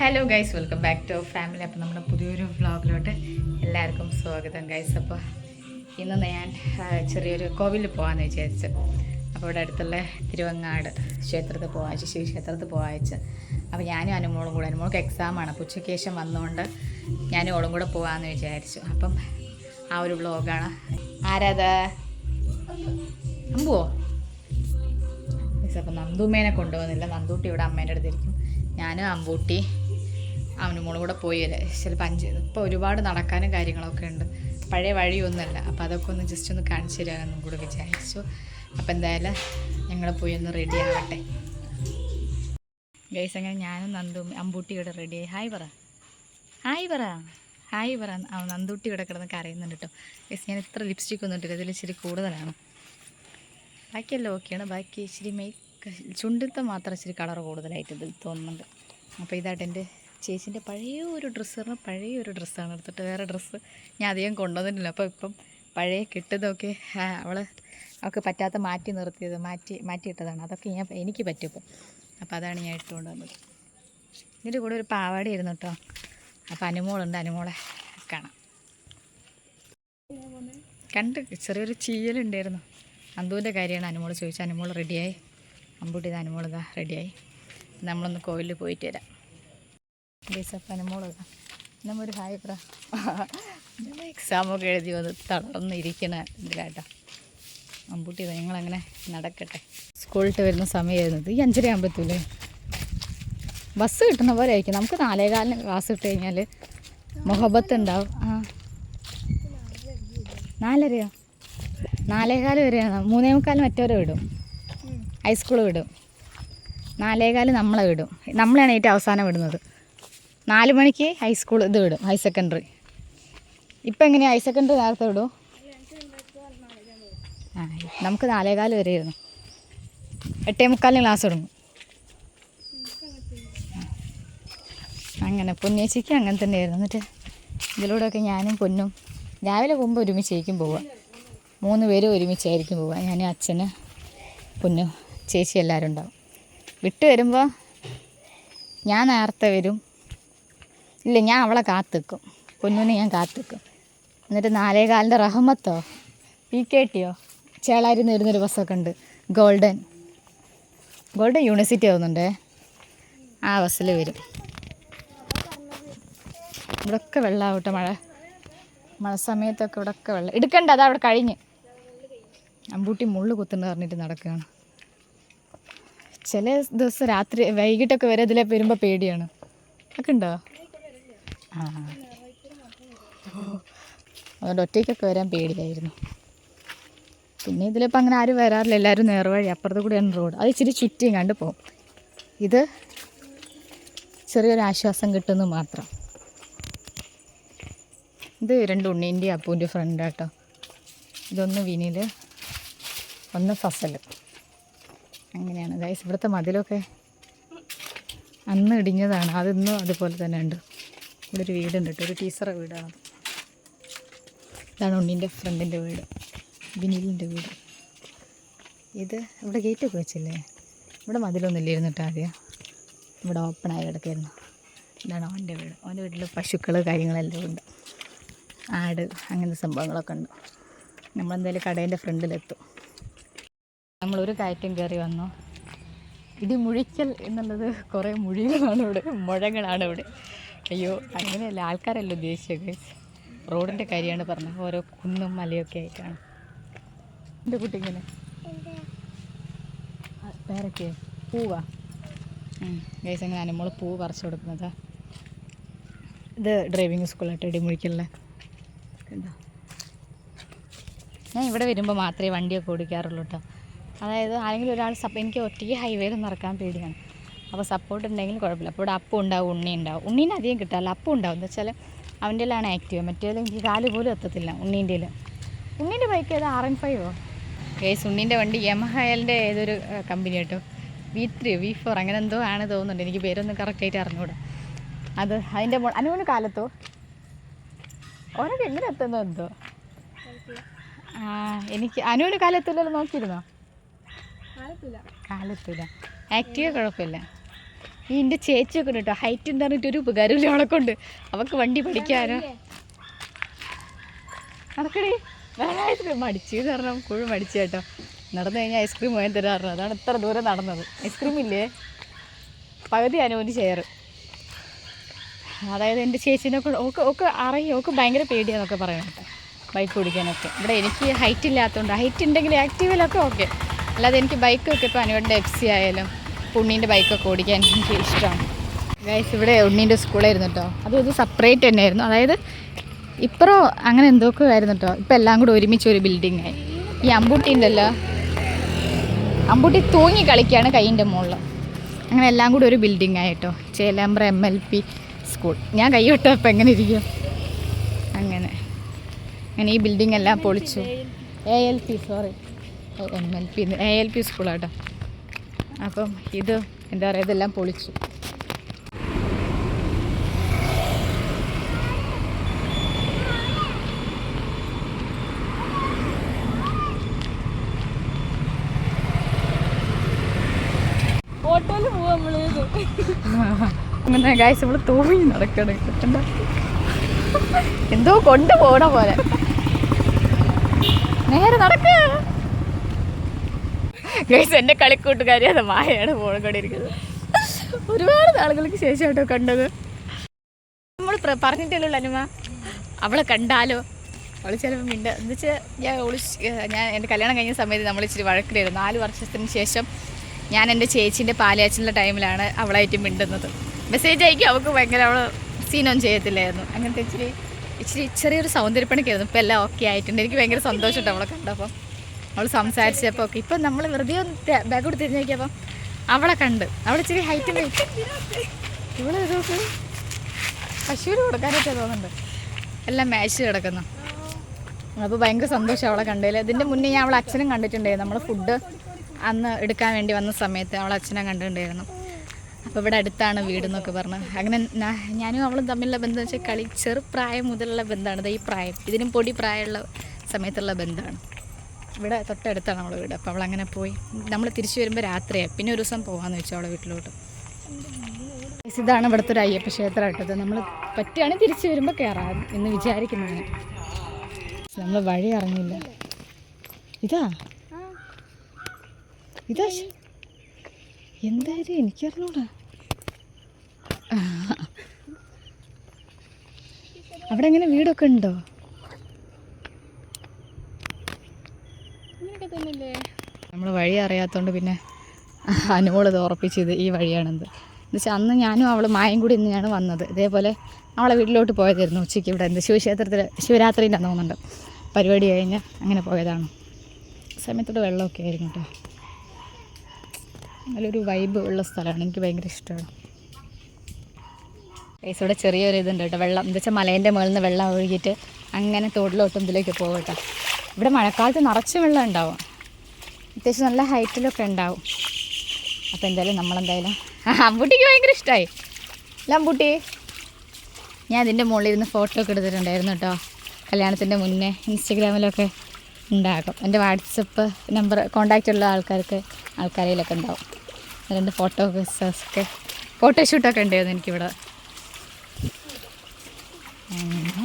Hello guys welcome back to family അപ്പോൾ നമ്മുടെ പുതിയൊരു വ്ളോഗിലോട്ട് എല്ലാവർക്കും സ്വാഗതം ഗൈസ് അപ്പോൾ ഇന്ന് ഞാൻ ചെറിയൊരു കോവിലിൽ പോകാമെന്ന് വിചാരിച്ചു. അപ്പോൾ ഇവിടെ അടുത്തുള്ള തിരുവങ്ങാട് ക്ഷേത്രത്തിൽ പോകാൻ ശിവ ക്ഷേത്രത്തിൽ പോകാച്ച് അപ്പോൾ ഞാനും അനുമോളും കൂടെ അനുമോൾക്ക് എക്സാമാണ് അപ്പോൾ ഉച്ചയ്ക്ക് ശേഷം വന്നുകൊണ്ട് ഞാനും ഓളും കൂടെ പോകാമെന്ന് വിചാരിച്ചു. അപ്പം ആ ഒരു വ്ളോഗാണ് ആരാത്? അമ്പുവോ അപ്പം നന്ദുമ്മേനെ കൊണ്ടുപോകുന്നില്ല. നന്ദൂട്ടി ഇവിടെ അമ്മേന്റെ അടുത്തിരിക്കും ഞാനും അമ്പൂട്ടി. അവനും മോളും കൂടെ പോയി അല്ലേ ചിലപ്പോൾ അഞ്ച് ഇപ്പോൾ ഒരുപാട് നടക്കാനും കാര്യങ്ങളൊക്കെ ഉണ്ട്. പഴയ വഴിയൊന്നുമല്ല. അപ്പോൾ അതൊക്കെ ഒന്ന് ജസ്റ്റ് ഒന്ന് കാണിച്ചു തരാമെന്നും കൂടെ വിചാരിച്ചു. അപ്പോൾ എന്തായാലും ഞങ്ങൾ പോയി ഒന്ന് റെഡി ആവട്ടെ. ഗൈസ് അങ്ങനെ ഞാനും നന്ദു അമ്പൂട്ടിയോടെ റെഡിയായി ഹായ് പറ. ഹായ് പറ. ഹായ് പറ. ആ നന്ദൂട്ടി കിടന്ന് കരയുന്നുണ്ട് കേട്ടോ ഗൈസ് ഞാൻ ഇത്ര ലിപ്സ്റ്റിക് ഒന്നും ഇട്ടില്ല ഇതിൽ ഇച്ചിരി കൂടുതലാണ്. ബാക്കിയെല്ലാം ഓക്കെയാണ് ബാക്കി ഇച്ചിരി മേക്ക് ചുണ്ടിത്തെ മാത്രം ഇച്ചിരി കളർ കൂടുതലായിട്ട് ഇതിൽ തോന്നുന്നുണ്ട്. അപ്പോൾ ഇതായിട്ട് എന്റെ ചേച്ചീന്റെ പഴയ ഒരു ഡ്രസ്സറിന് പഴയ ഒരു ഡ്രസ്സാണ് എടുത്തിട്ട് വേറെ ഡ്രസ്സ് ഞാൻ അധികം കൊണ്ടുവന്നിട്ടില്ല. അപ്പോൾ ഇപ്പം പഴയ കിട്ടതൊക്കെ അവൾ അവൾക്ക് പറ്റാത്ത മാറ്റി നിർത്തിയത് മാറ്റി മാറ്റിയിട്ടതാണ്. അതൊക്കെ ഞാൻ എനിക്ക് പറ്റും ഇപ്പം അപ്പോൾ അതാണ് ഞാൻ ഇട്ടുകൊണ്ട് വന്നത് ഇതിന്റെ കൂടെ ഒരു പാവാടയായിരുന്നു കേട്ടോ. അപ്പോൾ അനുമോളുണ്ട്. അനുമോളെ കാണാം. കണ്ട് ചെറിയൊരു ചീയലുണ്ടായിരുന്നു. അന്തുവിന്റെ കാര്യമാണ് അനുമോൾ ചോദിച്ചാൽ അനുമോൾ റെഡിയായി അമ്പൂട്ടിയത് അനുമോളിതാ റെഡിയായി നമ്മളൊന്ന് കോവിലിൽ പോയിട്ട് വരാം. അനുമോൾ ഇതാ നമ്മൊരു ഹായ് പറ. എക്സാമൊക്കെ എഴുതി വന്ന് തളർന്നിരിക്കണ ഇതിലാട്ടോ. അമ്പൂട്ടി നിങ്ങളങ്ങനെ നടക്കട്ടെ. സ്കൂളിട്ട് വരുന്ന സമയമായിരുന്നത് ഈ അഞ്ചര ആകുമ്പോഴത്തൂലേ ബസ് കിട്ടുന്ന പോലെ ആയിരിക്കും. നമുക്ക് നാലേകാലിന് ക്ലാസ് ഇട്ട് കഴിഞ്ഞാൽ മുഹബത്ത് ഉണ്ടാവും. ആ. നാലരയോ? നാലേകാൽ വരെയാണ്. മൂന്നേ മുക്കാൽ മറ്റവരെ വിടും. ഹൈസ്കൂൾ വിടും. നാലേകാൽ നമ്മളെ വിടും. നമ്മളെയാണ് ഏറ്റവും അവസാനം വിടുന്നത്. നാല് മണിക്ക് ഹൈസ്കൂൾ ഇത് വിടും ഹയർ സെക്കൻഡറി ഇപ്പം എങ്ങനെയാണ് ഹയർ സെക്കൻഡറി നേരത്തെ വിടും? ആ നമുക്ക് വരെ ഇരുന്നു എട്ടേ മുക്കാലിന് ക്ലാസ് തുടങ്ങും. അങ്ങനെ പൊന്നേച്ചിക്ക് അങ്ങനെ തന്നെ ആയിരുന്നു എന്നിട്ട് ഇതിലൂടെയൊക്കെ ഞാനും പൊന്നും രാവിലെ പോകുമ്പോൾ ഒരുമിച്ചായിരിക്കും പോവുക മൂന്ന് പേരും ഒരുമിച്ചായിരിക്കും പോവുക ഞാൻ അച്ഛന് പൊന്നും ചേച്ചി എല്ലാവരും ഉണ്ടാവും. വിട്ട് വരുമ്പോൾ ഞാൻ നേരത്തെ വരും. ഇല്ല ഞാൻ അവളെ കാത്തിക്കും. കുഞ്ഞുനെ ഞാൻ കാത്തിക്കും. എന്നിട്ട് നാലേ കാലിന്റെ റഹമത്തോ? പി കെ ടിയോ ചേളാരിൽ നിന്ന് വരുന്നൊരു ബസ്സൊക്കെ ഉണ്ട്. ഗോൾഡൻ. ഗോൾഡൻ യൂണിവേഴ്സിറ്റി ആവുന്നുണ്ടേ? ആ ബസ്സിൽ വരും. ഇവിടെയൊക്കെ വെള്ളമാവട്ടെ മഴ. മഴ സമയത്തൊക്കെ ഇവിടൊക്കെ വെള്ളം. എടുക്കണ്ട അതാ അവിടെ കഴിഞ്ഞ്. അമ്പൂട്ടി മുള്ളു കുത്തുന്നു പറഞ്ഞിട്ട് നടക്കുകയാണ്. ചില ദിവസം രാത്രി വൈകിട്ടൊക്കെ വരെ ഇതിലെ വരുമ്പോൾ പേടിയാണ്. ഒക്കെ ഉണ്ടോ? അതുകൊണ്ട് ഒറ്റയ്ക്കൊക്കെ വരാൻ പേടിയായിരുന്നു. പിന്നെ ഇതിലിപ്പോൾ അങ്ങനെ ആരും വരാറില്ല. എല്ലാവരും നേർവഴി അപ്പുറത്ത് കൂടിയാണ് റോഡ് അത് ഇച്ചിരി ചുറ്റിയും കണ്ട് പോകും ഇത് ചെറിയൊരു ആശ്വാസം കിട്ടുന്നു മാത്രം. ഇത് രണ്ട് ഉണ്ണീന്റെ അപ്പൂന്റെ ഫ്രണ്ട് കേട്ടോ ഇതൊന്ന് വിനിൽ ഒന്ന് ഫസൽ അങ്ങനെയാണ്. ഗൈസ് ഇവിടുത്തെ മതിലൊക്കെ അന്ന് ഇടിഞ്ഞതാണ്. അതിന്നും അതുപോലെ തന്നെ ഉണ്ട്. ഇവിടെ ഒരു വീടുണ്ട് കേട്ടോ. ഒരു ടീച്ചറെ വീടാണ് ഇതാണ് ഉണ്ണീന്റെ ഫ്രണ്ടിന്റെ വീട്. വിനിലിന്റെ വീട്. ഇത് ഇവിടെ ഗേറ്റൊക്കെ വെച്ചില്ലേ? ഇവിടെ മതിലൊന്നും ഇല്ലായിരുന്നു കേട്ടോ ആദ്യം. ഇവിടെ ഓപ്പൺ ആയി കിടക്കായിരുന്നു. ഇതാണ് അവന്റെ വീട്. അവന്റെ വീട്ടിൽ പശുക്കൾ കാര്യങ്ങളെല്ലാം ഉണ്ട്. ആട് അങ്ങനത്തെ സംഭവങ്ങളൊക്കെ ഉണ്ട്. നമ്മളെന്തായാലും കടേന്റെ ഫ്രണ്ടിലെത്തും. നമ്മളൊരു കയറ്റം കയറി വന്നു. ഇത് മുഴിക്കൽ എന്നുള്ളത് കുറേ മുഴികളാണ് ഇവിടെ മുഴകളാണ് ഇവിടെ. അയ്യോ അങ്ങനെയല്ല. ആൾക്കാരല്ല ഉദ്ദേശിച്ചത്? റോഡിന്റെ കാര്യമാണ് പറഞ്ഞത്. ഓരോ കുന്നും മലയൊക്കെ ആയിട്ടാണ്. എന്റെ കുട്ടി ഇങ്ങനെ. പേരൊക്കെ പൂവാ. ഗൈസ് അങ്ങനെ നമ്മൾ പൂ പറിച്ചു കൊടുക്കുന്നതാ. ഇത് ഡ്രൈവിംഗ് സ്കൂളായിട്ട് ഇടിമുഴിക്കുള്ള ഞാൻ ഇവിടെ വരുമ്പോൾ മാത്രമേ വണ്ടിയൊക്കെ ഓടിക്കാറുള്ളൂ കേട്ടോ അതായത് ആരെങ്കിലും ഒരാൾ സപ്പ എനിക്ക് ഒറ്റയ്ക്ക് ഹൈവേയിൽ നടക്കാൻ പേടിയാണ്. അപ്പോൾ സപ്പോർട്ട് ഉണ്ടെങ്കിൽ കുഴപ്പമില്ല. അപ്പോൾ ഇവിടെ അപ്പം ഉണ്ടാവും ഉണ്ണി ഉണ്ടാവും. ഉണ്ണീനെ അധികം കിട്ടാറില്ല. അപ്പം ഉണ്ടാവും. എന്ന് വെച്ചാൽ അവന്റെ ആണ് ആക്റ്റീവ് മറ്റേത് എനിക്ക് കാൽ പോലും എത്തത്തില്ല ഉണ്ണീന്റെ ഉണ്ണീന്റെ ബൈക്ക് ഏതാ? ആർ എൻ ഫൈവോ കേസ് ഉണ്ണീന്റെ വണ്ടി യമഹയലിന്റെ ഏതൊരു കമ്പനി കേട്ടോ വി ത്രീ വി ഫോർ അങ്ങനെ എന്തോ ആണ് തോന്നുന്നുണ്ട്. എനിക്ക് പേരൊന്നും കറക്റ്റായിട്ട് അറിഞ്ഞുകൂടാ അത് അതിന്റെ അനുവിന് കാലത്തോ? ഓരോ എങ്ങനെ എത്തുന്നോ എന്തോ? ആ എനിക്ക് അനുവിന് കാലത്തില്ലല്ലോ നോക്കിയിരുന്നോ? കാലത്തില്ല. ആക്റ്റീവ് കുഴപ്പമില്ല. ഈ എന്റെ ചേച്ചിയൊക്കെ കേട്ടോ. ഹൈറ്റ് എന്ന് പറഞ്ഞിട്ട് ഒരു ഉപകാരമില്ല അവളെ കൊണ്ട്. അവൾക്ക് വണ്ടി പഠിക്കാനോ. നടക്കടി. വേറെ ഐസ്ക്രീം മടിച്ചു പറഞ്ഞാൽ കുഴി മടിച്ചു കേട്ടോ. നടന്നു കഴിഞ്ഞാൽ ഐസ്ക്രീം വാങ്ങി തരാറുണ്ട് അതാണ് ഇത്ര ദൂരം നടന്നത്. ഐസ്ക്രീം ഇല്ലേ? പകുതി അനുവദിച്ച് ഷെയർ അതായത് എന്റെ ചേച്ചീനെ കൊണ്ട് ഓക്ക് ഓക്ക് അറിയും. ഓക്ക് ഭയങ്കര പേടിയാന്നൊക്കെ പറയണം കേട്ടോ. ബൈക്ക് ഓടിക്കാനൊക്കെ. ഇവിടെ എനിക്ക് ഹൈറ്റ് ഇല്ലാത്തതുകൊണ്ട് ഹൈറ്റ് ഉണ്ടെങ്കിൽ ആക്റ്റീവിലൊക്കെ ഓക്കെ അല്ലാതെ എനിക്ക് ബൈക്കൊക്കെ ഇപ്പോൾ അനുവേണ്ട എഫ് സി ആയാലും ഉണ്ണീന്റെ ബൈക്കൊക്കെ ഓടിക്കാൻ എനിക്ക് ഇഷ്ടമാണ്. ഗൈസ് ഇവിടെ ഉണ്ണീന്റെ സ്കൂളായിരുന്നു കേട്ടോ. അത് ഇത് സെപ്പറേറ്റ് തന്നെയായിരുന്നു. അതായത് ഇപ്പറോ അങ്ങനെ എന്തൊക്കെ ആയിരുന്നു കേട്ടോ. ഇപ്പം എല്ലാം കൂടെ ഒരുമിച്ച് ഒരു ബിൽഡിംഗ് ആയി. ഈ അമ്പൂട്ടി ഉണ്ടല്ലോ. അമ്പൂട്ടി തൂങ്ങി കളിക്കുകയാണ് കൈയിന്റെ മുകളിൽ. അങ്ങനെ എല്ലാം കൂടി ഒരു ബിൽഡിംഗ് ആയിട്ടോ Chelembra M L P school ഞാൻ കൈ വിട്ടപ്പോൾ എങ്ങനെ ഇരിക്കും? അങ്ങനെ. അങ്ങനെ ഈ ബിൽഡിംഗ് എല്ലാം പൊളിച്ചു. A L P sorry M L P A L P സ്കൂളാട്ടോ അപ്പം ഇത് എന്താ പറയുക ഇതെല്ലാം പൊളിച്ചു. ഓട്ടോയിൽ പോവാ നമ്മൾ. അങ്ങനെ ഗായ്സ് നമ്മൾ തൂങ്ങി നടക്കണം. കണ്ട എന്തോ കൊണ്ടുപോണ പോലെ. നേരെ നടക്ക. ഗൈസ് എന്റെ കളിക്കൂട്ടുകാരി അത് മായയാണ് പോണക്കൊണ്ടിരിക്കുന്നത് ഒരുപാട് നാളുകൾക്ക് ശേഷം കേട്ടോ കണ്ടത് നമ്മൾ പറഞ്ഞിട്ടില്ലല്ലോ അനുമ. അവളെ കണ്ടാലോ? അവൾ ചിലപ്പോൾ മിണ്ട എന്ന് വെച്ചാൽ ഞാൻ ഒളിച്ച് ഞാൻ എന്റെ കല്യാണം കഴിഞ്ഞ സമയത്ത് നമ്മൾ ഇച്ചിരി വഴക്കിലായിരുന്നു. നാല് വർഷത്തിന് ശേഷം ഞാൻ എന്റെ ചേച്ചീന്റെ പാലയാച്ചിന്റെ ടൈമിലാണ് അവളായിട്ട് മിണ്ടുന്നത്. മെസ്സേജ് അയക്കും. അവൾക്ക് ഭയങ്കര അവൾ സീനൊന്നും ചെയ്യത്തില്ലായിരുന്നു. അങ്ങനത്തെ ഇച്ചിരി ഇച്ചിരി ചെറിയൊരു സൗന്ദര്യപ്പണിക്കായിരുന്നു. ഇപ്പം എല്ലാം ഓക്കെ ആയിട്ടുണ്ട്. എനിക്ക് ഭയങ്കര സന്തോഷമുണ്ട് അവളെ കണ്ടപ്പോൾ. അവൾ സംസാരിച്ചപ്പോൾ ഒക്കെ. ഇപ്പം നമ്മൾ വെറുതെ ഒന്ന് ബാഗ് കൊടുത്ത് തിരിഞ്ഞ് അവളെ കണ്ട്. അവൾ ഇച്ചിരി ഹൈറ്റ് വെയിറ്റ് നോക്ക് പശുവിന് കൊടുക്കാനൊക്കെ തോന്നുന്നുണ്ട് എല്ലാം മാച്ച് കിടക്കുന്നു. അപ്പോൾ ഭയങ്കര സന്തോഷം അവളെ കണ്ടതിൽ ഇതിന്റെ മുന്നേ ഞാൻ അവളെ അച്ഛനും കണ്ടിട്ടുണ്ടായിരുന്നു. നമ്മൾ ഫുഡ് അന്ന് എടുക്കാൻ വേണ്ടി വന്ന സമയത്ത് അവളെ അച്ഛനെ കണ്ടിട്ടുണ്ടായിരുന്നു. അപ്പോൾ ഇവിടെ അടുത്താണ് വീട് എന്നൊക്കെ പറഞ്ഞ്. അങ്ങനെ ഞാനും അവളും തമ്മിലുള്ള ബന്ധം വെച്ചാൽ കളി ചെറുപ്രായം മുതലുള്ള ബന്ധമാണ്. ഈ പ്രായം. ഇതിനും പൊടി പ്രായമുള്ള സമയത്തുള്ള ബന്ധമാണ്. ഇവിടെ തൊട്ടടുത്താണ് അവളെ വീട്. അപ്പോൾ അവളങ്ങനെ പോയി. നമ്മൾ തിരിച്ചു വരുമ്പോൾ രാത്രിയായി. പിന്നെ ഒരു ദിവസം പോകാമെന്ന് വെച്ചു അവളെ വീട്ടിലോട്ട്. ഇതാണ് ഇവിടുത്തെ ഒരു അയ്യപ്പ ക്ഷേത്രം കേട്ടത് നമ്മൾ പറ്റുകയാണെങ്കിൽ തിരിച്ചു വരുമ്പോൾ കയറാം എന്ന് വിചാരിക്കുന്നതാണ്. നമ്മൾ വഴി അറിഞ്ഞില്ല. ഇതാ? ഇതാ എന്തായാലും എനിക്കറിഞ്ഞൂടാ. അവിടെ എങ്ങനെ വീടൊക്കെ ഉണ്ടോ? തന്നെയല്ലേ നമ്മൾ വഴി അറിയാത്തതുകൊണ്ട് പിന്നെ അനുമോൾ ഇത് ഉറപ്പിച്ചത് ഈ വഴിയാണെന്ന്. എന്നുവെച്ചാൽ അന്ന് ഞാനും അവൾ മായം കൂടി ഇന്നാണ് വന്നത്. ഇതേപോലെ അവളെ വീട്ടിലോട്ട് പോയതായിരുന്നു ഉച്ചയ്ക്ക് ഇവിടെ. എന്ത് ശിവക്ഷേത്രത്തിൽ ശിവരാത്രിന്റെ തോന്നുന്നുണ്ട്. പരിപാടി കഴിഞ്ഞ് അങ്ങനെ പോയതാണ്. സമയത്തോട് വെള്ളമൊക്കെ ആയിരുന്നു കേട്ടോ. നല്ലൊരു വൈബ് ഉള്ള സ്ഥലമാണ്. എനിക്ക് ഭയങ്കര ഇഷ്ടമാണ്. ഗൈസ് ഇവിടെ ചെറിയൊരു ഇതുണ്ട് കേട്ടോ. വെള്ളം. എന്താ വെച്ചാൽ മലേന്റെ മുകളിൽ നിന്ന് വെള്ളം ഒഴുകിയിട്ട് അങ്ങനെ തോട്ടിലോട്ടും ഇതിലേക്ക് പോകട്ടോ കേട്ടോ. ഇവിടെ മഴക്കാലത്ത് നിറച്ച് വെള്ളം ഉണ്ടാവും. അത്യാവശ്യം നല്ല ഹൈറ്റിലൊക്കെ ഉണ്ടാവും. അപ്പോൾ എന്തായാലും നമ്മളെന്തായാലും അമ്പൂട്ടിക്ക് ഭയങ്കര ഇഷ്ടമായി അല്ല അമ്പൂട്ടി ഞാൻ ഇതിന്റെ മുകളിൽ ഇരുന്ന് ഫോട്ടോ ഒക്കെ എടുത്തിട്ടുണ്ടായിരുന്നു കേട്ടോ കല്യാണത്തിന്റെ മുന്നേ ഇൻസ്റ്റഗ്രാമിലൊക്കെ ഉണ്ടാകും. എന്റെ വാട്സപ്പ് നമ്പർ കോണ്ടാക്റ്റ് ഉള്ള ആൾക്കാർക്ക് ആൾക്കാരിലൊക്കെ ഉണ്ടാവും. രണ്ട് ഫോട്ടോ ഒക്കെ ഫോട്ടോഷൂട്ടൊക്കെ ഉണ്ടായിരുന്നു എനിക്കിവിടെ. അങ്ങനെ.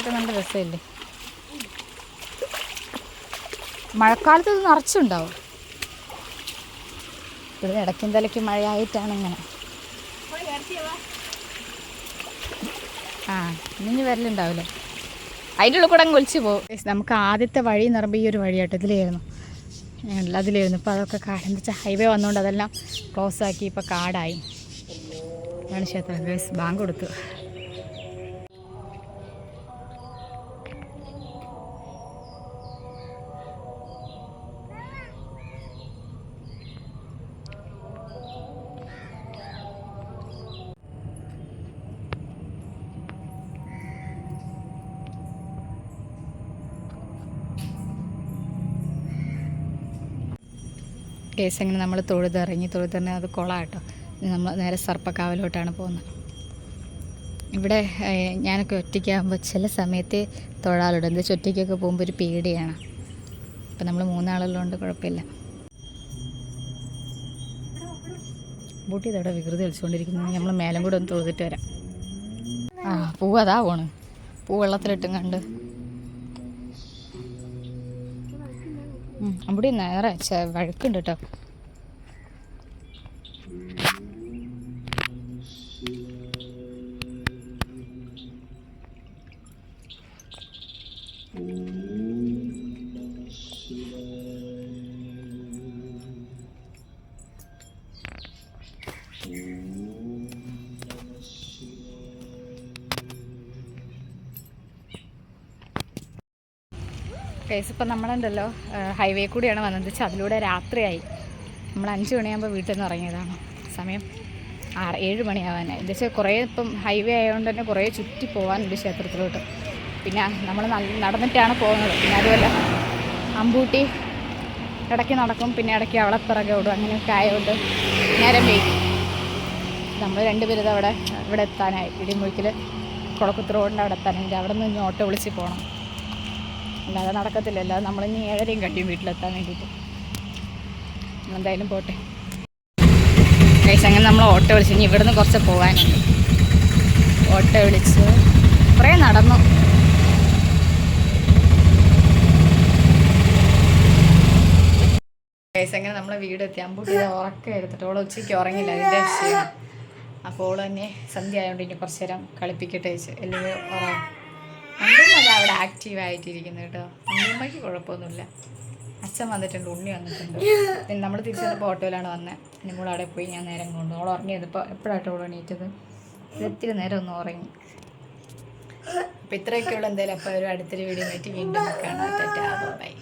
ഇതൊക്കെ നല്ല രസമല്ലേ? മഴക്കാലത്ത് ഇത് നിറച്ചുണ്ടാവും. ഇവിടെ ഇടയ്ക്കും തലയ്ക്കും മഴയായിട്ടാണ് ഇങ്ങനെ ആ ഇനി വരലുണ്ടാവില്ല? അതിന്റെ ഉള്ളിൽ കൂടെ അങ്ങ് ഒലിച്ച് പോകും. നമുക്ക് ആദ്യത്തെ വഴി എന്ന് പറയുമ്പോൾ ഈ ഒരു വഴിയായിട്ട് ഇതിലായിരുന്നു. ഞങ്ങൾ അതിലായിരുന്നു. ഇപ്പോൾ അതൊക്കെ എന്താ വെച്ചാൽ ഹൈവേ വന്നുകൊണ്ട് അതെല്ലാം ക്ലോസ് ആക്കി ഇപ്പോൾ കാടായി. ക്ഷേത്രം. ബാങ്ക് കൊടുത്തു. കേസ് അങ്ങനെ നമ്മൾ തൊഴുതിറങ്ങി തൊഴുതിറങ്ങി അത് കുളമാട്ടോ നമ്മൾ നേരെ സർപ്പക്കാവിലോട്ടാണ് പോകുന്നത്. ഇവിടെ ഞാനൊക്കെ ഒറ്റയ്ക്കാകുമ്പോൾ ചില സമയത്ത് തൊഴാലുണ്ട് എന്താ വെച്ചാൽ ഒറ്റയ്ക്കൊക്കെ പോകുമ്പോൾ ഒരു പേടിയാണ്. അപ്പം നമ്മൾ മൂന്നാളുള്ളതുകൊണ്ട് കുഴപ്പമില്ല. ബൂട്ടി ഇതവിടെ വികൃതി കളിച്ചുകൊണ്ടിരിക്കുന്നത് നമ്മൾ മേലും കൂടെ ഒന്ന് തൊഴുതിട്ട് വരാം. ആ പൂവ് അതാ പോണ്. പൂ വെള്ളത്തിലിട്ടും കണ്ട്. അമ്പൂട്ടി നേരെ വഴുക്കുണ്ട് കേട്ടോ കേസ് ഇപ്പം നമ്മളുണ്ടല്ലോ ഹൈവേ കൂടിയാണ് വന്നത്. വെച്ചാൽ അതിലൂടെ രാത്രിയായി. നമ്മൾ അഞ്ച് മണിയാകുമ്പോൾ വീട്ടിൽ നിന്ന് ഇറങ്ങിയതാണ്. സമയം ആറ് ഏഴ് മണിയാവാനായി. എന്താ വെച്ചാൽ കുറേ ഇപ്പം ഹൈവേ ആയതുകൊണ്ട് തന്നെ കുറേ ചുറ്റി പോകാനുണ്ട് ക്ഷേത്രത്തിലോട്ട്. പിന്നെ നമ്മൾ നടന്നിട്ടാണ് പോകുന്നത്. പിന്നെ അതുപോലെ അമ്പൂട്ടി ഇടയ്ക്ക് നടക്കും പിന്നെ ഇടയ്ക്ക് അവളെ പിറകെ ഓടും. അങ്ങനെയൊക്കെ ആയതുകൊണ്ട് നേരം വൈകി. നമ്മൾ രണ്ടുപേരും അവിടെ ഇവിടെ എത്താനായി. ഇടിമുഴിക്കൽ കുളക്കുത്ത് റോഡിന്റെ അവിടെ എത്താനായി. അവിടെ നിന്ന് ഓട്ടോ വിളിച്ച് പോകണം അല്ലാതെ നടക്കത്തില്ല. അല്ലാതെ നമ്മളിനി ഏഴരയും കഴിയും വീട്ടിലെത്താൻ വേണ്ടിയിട്ട് എന്തായാലും പോട്ടെ. കഴിച്ച് അങ്ങനെ നമ്മൾ ഓട്ടോ വിളിച്ച്. ഇനി ഇവിടുന്ന് കുറച്ച് പോകാനുണ്ട്. ഓട്ടോ വിളിച്ച്. കുറേ നടന്നു. കഴിച്ച് അങ്ങനെ നമ്മളെ വീട് എത്തി അമ്പൂട്ടി ഉറക്കം എടുത്തിട്ട്. ഓളെ ഉച്ചയ്ക്ക് ഉറങ്ങില്ല അതിന്റെ വിഷയം അപ്പോൾ തന്നെ സന്ധ്യ ആയതുകൊണ്ട് ഇനി കുറച്ച് നേരം കളിപ്പിക്കട്ടെ വെച്ച് അല്ലെങ്കിൽ അവിടെ ആക്റ്റീവ് ആയിട്ടിരിക്കുന്നു കേട്ടോ. അമ്മയ്ക്ക് കുഴപ്പമൊന്നുമില്ല. അച്ഛൻ വന്നിട്ടുണ്ട് ഉണ്ണി വന്നിട്ടുണ്ട്. പിന്നെ നമ്മൾ തിരിച്ചു വന്നപ്പോൾ ഓട്ടോയിലാണ് വന്നത് മോൾ അവിടെ പോയി ഞാൻ നേരം കൊണ്ടു അവൾ ഉറങ്ങിയത് ഇപ്പോൾ എപ്പോഴാട്ടോ അവൾ എണീറ്റത്? ഇത് ഇത്തിരി നേരം ഒന്ന് ഉറങ്ങി. അപ്പം ഇത്രയൊക്കെയുള്ള എന്തായാലും. അപ്പോൾ ഒരു അടുത്തൊരു വീഡിയോ ആയിട്ട് വീണ്ടും കാണാം. ബൈ.